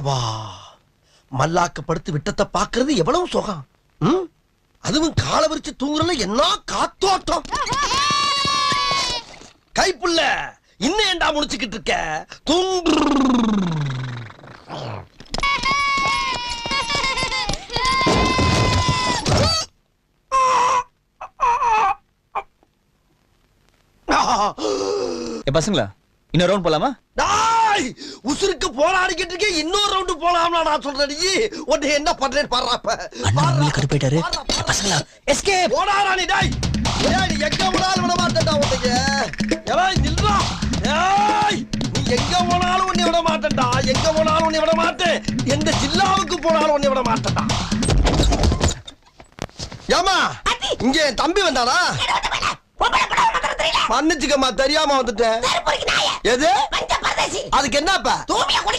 சபா மல்லாக்க படுத்து விட்டத்தை பாக்குறது எவ்வளவு சுகம்? அதுவும் காலை விரிச்சு தூங்குறதுல என்ன காத்தோட்டம்? கைப்புள்ள இன்னும் ஏன்டா முடிச்சுக்கிட்டு இருக்க? தூங்கு. பசங்களா? ரவுண்ட் போலாமா? உசுருக்கு போராடிக்கிட்டு இருக்கே இன்னொரு ரவுண்டு போலாம்னா நான் சொல்றேன் நீ. உன்னை என்ன பண்றேன்னு பாடுறாப்ப அண்ணா கடுப்பாயிட்டாரு பசங்களா எஸ்கேப் போடாடா நீ டாய். ஏய் எங்க போனாலும் விட மாட்டேன்டா உன்னைய. ஏய் நில்றா. ஏய் நீ எங்க போனாலும் உன்னை விட மாட்டேன்டா. எங்க போனாலும் உன்னை விட மாட்டேன். எந்த ஜில்லாவுக்கு போனாலும் உன்னை விட மாட்டேன்டா. ஏமா இங்க என் தம்பி வந்தானா? மன்னிச்சுக்கம்மா தெரியாம வந்துட்டேன். எது? அதுக்கு என்னப்பா?